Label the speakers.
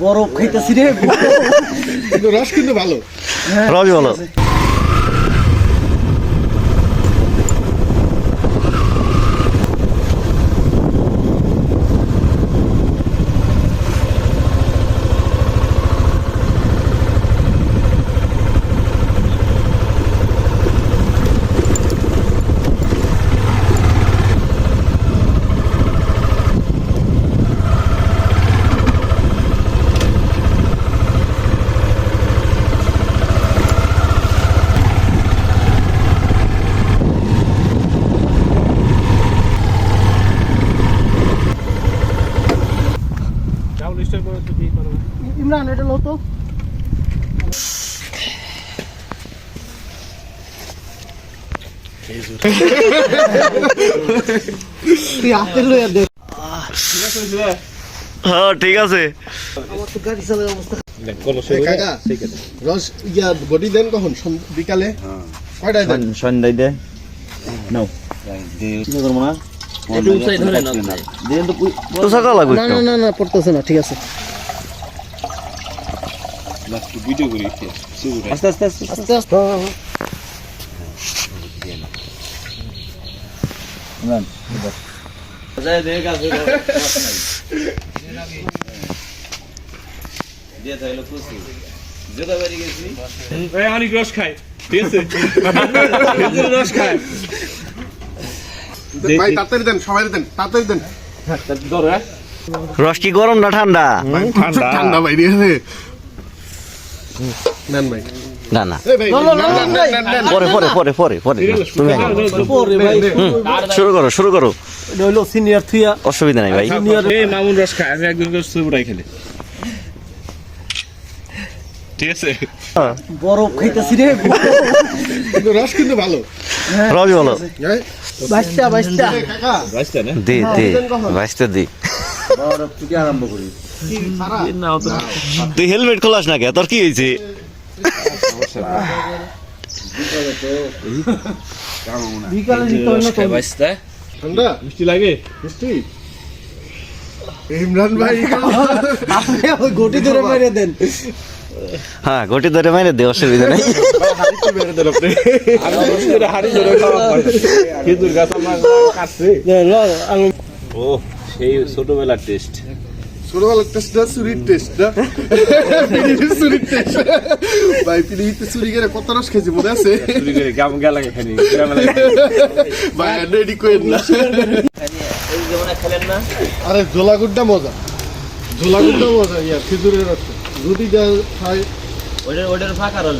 Speaker 1: বরফ খাইতেছি রে।
Speaker 2: রস কিন্তু ভালো।
Speaker 3: রবি বলো
Speaker 1: ইমরান এটা লো তো।
Speaker 3: হ্যাঁ ঠিক আছে।
Speaker 1: আমার তো গাড়ি চালার অবস্থা
Speaker 2: এ কাকা রস ইয়া বডি দেন কখন? বিকালে? কয়টায় দেন?
Speaker 4: সন্ধ্যায় দেয় নাও। করব না? দিন তো পুই-
Speaker 3: তো সকাল লাগবে
Speaker 1: না না না না পড়তেছে না ঠিক আছে।
Speaker 4: আস্তে আস্তে আস্তে
Speaker 1: আস্তে। আস্তে
Speaker 4: ইমরান, এবার। যাই দে, গাছে। রস-
Speaker 5: অনেক খায় ঠিক আছে রস খায়
Speaker 2: ভাই তাড়াতাড়ি দেন সবাই দেন তাড়াতাড়ি দেন।
Speaker 3: রস কি গরম না ঠান্ডা?
Speaker 5: ঠান্ডা।
Speaker 2: ঠান্ডা ভাই নেন
Speaker 3: না না।
Speaker 2: নেন।
Speaker 3: পরে পরে পরে পরে পরে। তুমি আগে।
Speaker 1: পরে ভাই।
Speaker 3: হুম, শুরু করো শুরু করো।
Speaker 1: হইল সিনিয়র থুইয়া।
Speaker 3: অসুবিধা নাই ভাই।
Speaker 5: এই মামুন রস খায় আমি একজন সুপুরাই খেলে। ঠিক আছে।
Speaker 1: বরফ খাইতেছি রে।
Speaker 2: রস কিন্তু ভালো।
Speaker 3: রবি বলো
Speaker 1: বাইশটা বাইশটা
Speaker 5: রাস্তা না
Speaker 3: দে দে ভাইসতে দি।
Speaker 4: আরম্ভ করি
Speaker 3: তুই হেলমেট খোলাস না কে? তোর কি হয়েছে?
Speaker 1: হয়
Speaker 5: মিষ্টি লাগে?
Speaker 2: মিষ্টি? ইমরান ভাই।
Speaker 1: আপনি গটি ধরে মেরে দেন।
Speaker 3: হ্যাঁ গটি ধরে মাইনে দে অসুবিধা নাই।
Speaker 5: হয় ও সেই ছোটবেলার টেস্ট
Speaker 2: ছোটবেলার টেস্ট না চুরির টেস্ট না। চুরির টেস্ট ভাই পিড়িতে চুরি করে কত রস খেয়েছি মনে আছে?
Speaker 5: চুরি করে গাম গেলা খানি গ্রামে লাগে।
Speaker 2: ভাই রেডি করে না। আরে জোলাগুড্ডা মজা। জোলাগুড্ডা মজা ইয়া খেজুরের রস যদি যা খায়
Speaker 4: ওটার ওটার ফাঁকা রস